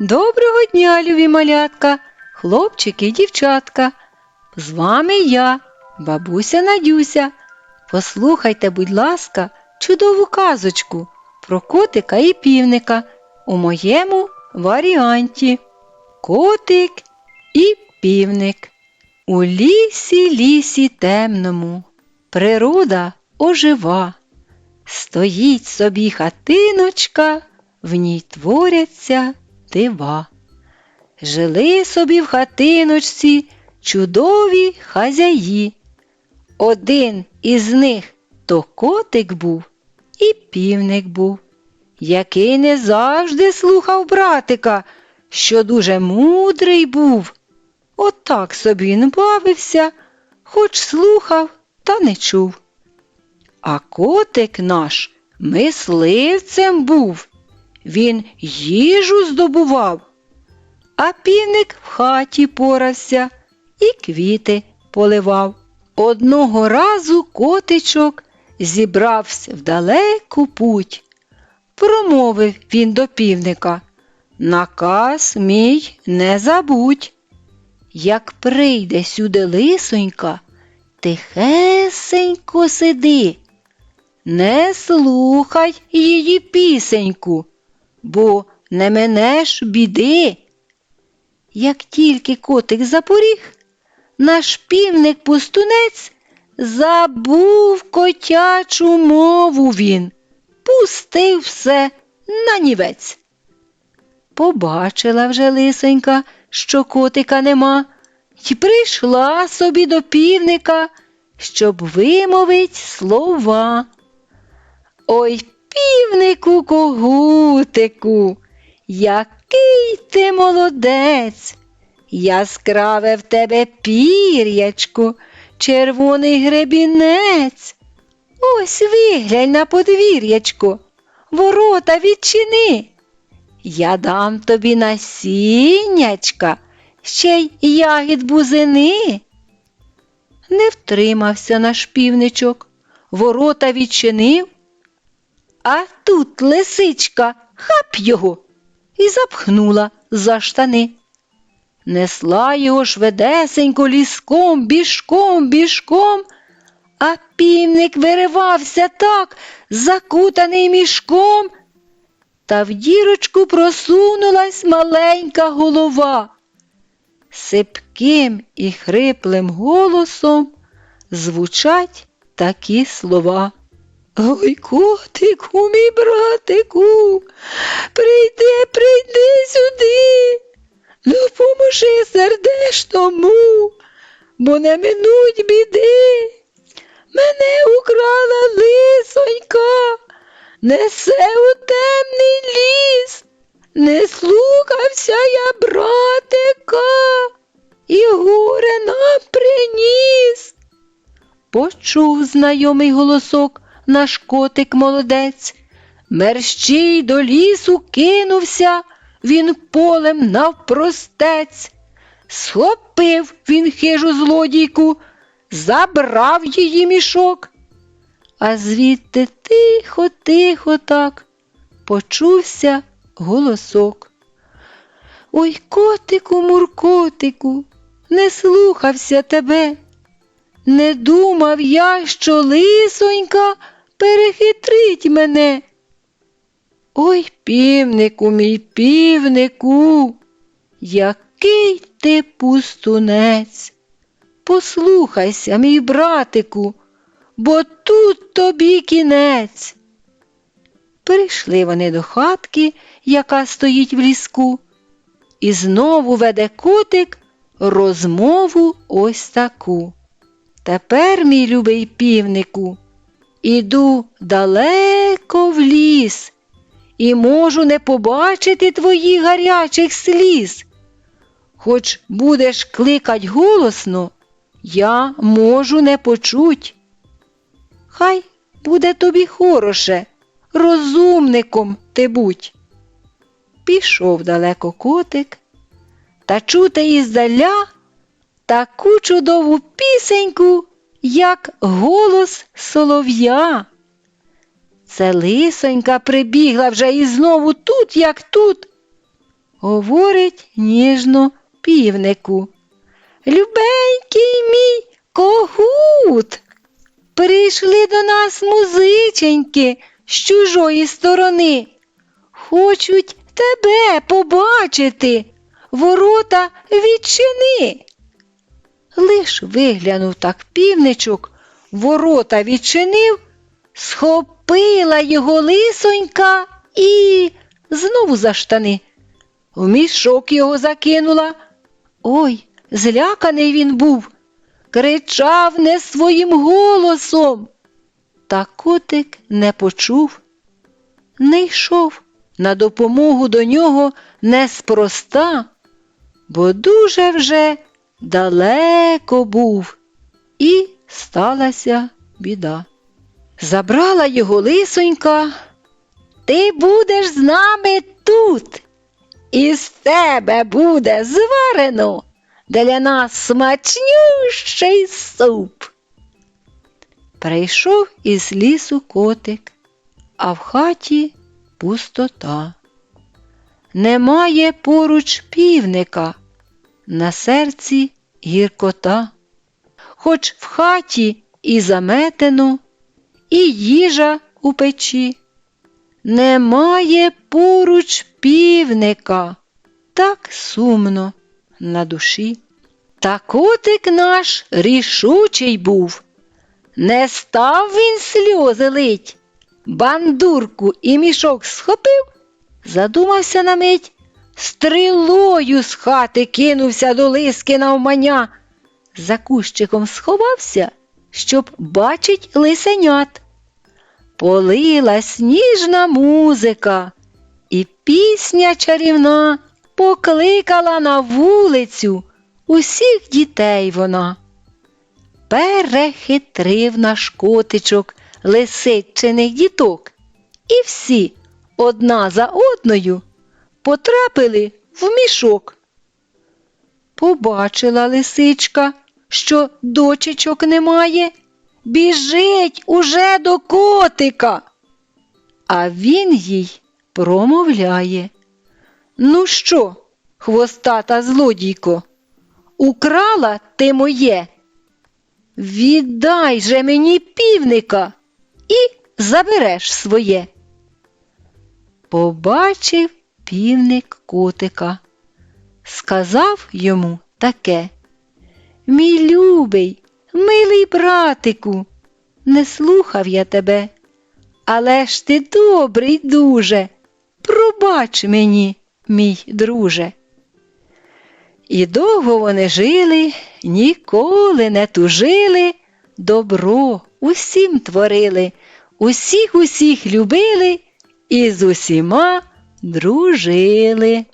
Доброго дня, любі малятка, хлопчики і дівчатка. З вами я, бабуся Надюся. Послухайте, будь ласка, чудову казочку про котика і півника у моєму варіанті. Котик і півник. У лісі, лісі темному, природа ожива. Стоїть собі хатиночка, в ній творяться дива. Жили собі в хатиночці чудові хазяї. Один із них то котик був і півник був, який не завжди слухав братика, що дуже мудрий був. Отак собі він бавився, хоч слухав, та не чув. А котик наш мисливцем був. Він їжу здобував, а півник в хаті порався і квіти поливав. Одного разу котичок зібрався в далеку путь. Промовив він до півника Наказ мій не забудь. Як прийде сюди лисонька, тихесенько сиди, не слухай її пісеньку, бо не менеш біди. Як тільки котик запоріг, наш півник пустунець забув котячу мову він, пустив все на нівець. Побачила вже лисонька, що котика нема, й прийшла собі до півника, щоб вимовить слова. Ой, півнику когутику, який ти молодець, яскраве в тебе пір'ячко, червоний гребінець. Ось виглянь на подвір'ячко, ворота відчини. Я дам тобі насіннячка, ще й ягід бузини. Не втримався наш півничок, ворота відчинив, а тут лисичка хап його і запхнула за штани. Несла його швидесенько ліском, бішком, бішком, а півник виривався так, закутаний мішком, та в дірочку просунулась маленька голова. Сипким і хриплим голосом звучать такі слова. Ой, котику, мій братику, прийди, прийди сюди, допоможи сердешному, бо не минуть біди. Мене украла лисонька, несе у темний ліс, не слухався я братика, і горе нам приніс. Почув знайомий голосок наш котик молодець. Мерщій до лісу кинувся, він полем навпростець. Схопив він хижу злодійку, забрав її мішок. А звідти тихо, тихо так почувся голосок. Ой, котику, муркотику, не слухався тебе. Не думав я, що лисонька перехитрить мене. Ой, півнику, мій півнику, який ти пустунець. Послухайся, мій братику, бо тут тобі кінець. Прийшли вони до хатки, яка стоїть в ліску, і знову веде котик розмову ось таку. Тепер, мій любий півнику, іду далеко в ліс і можу не побачити твоїх гарячих сліз. Хоч будеш кликать голосно, я можу не почуть. Хай буде тобі хороше, розумником ти будь. Пішов далеко котик, та чути іздаля таку чудову пісеньку, як голос солов'я. Це лисонька прибігла вже і знову тут, як тут. говорить ніжно півнику. Любенький мій когут. Прийшли до нас музиченьки з чужої сторони. Хочуть тебе побачити. Ворота відчини. Лиш виглянув так півничок, ворота відчинив, схопила його лисонька і знову за штани. В мішок його закинула. Ой, зляканий він був, кричав не своїм голосом. Та котик не почув, не йшов на допомогу до нього неспроста, бо дуже вже далеко був, і сталася біда. Забрала його лисонька, ти будеш з нами тут, і з тебе буде зварено для нас смачнющий суп. Прийшов із лісу котик, а в хаті пустота. Немає поруч півника, на серці гіркота. Хоч в хаті і заметено, і їжа у печі. Немає поруч півника, так сумно на душі. Та котик наш рішучий був. Не став він сльози лить, бандурку і мішок схопив, задумався на мить, стрілою з хати кинувся до лиски навмання, за кущиком сховався, щоб бачить лисенят. Полила сніжна музика, і пісня чарівна покликала на вулицю усіх дітей вона. Перехитрив наш котичок лисичиних діток, і всі одна за одною потрапили в мішок. Побачила лисичка, що дочечок немає, біжить уже до котика. А він їй промовляє. Ну що, хвостата злодійко, украла ти моє? Віддай же мені півника і забереш своє. Побачив півник котика, сказав йому таке. Мій любий, милий братику, не слухав я тебе, але ж ти добрий дуже. Пробач мені, мій друже. І довго вони жили, ніколи не тужили, добро усім творили, усіх усіх любили і з усіма дружили.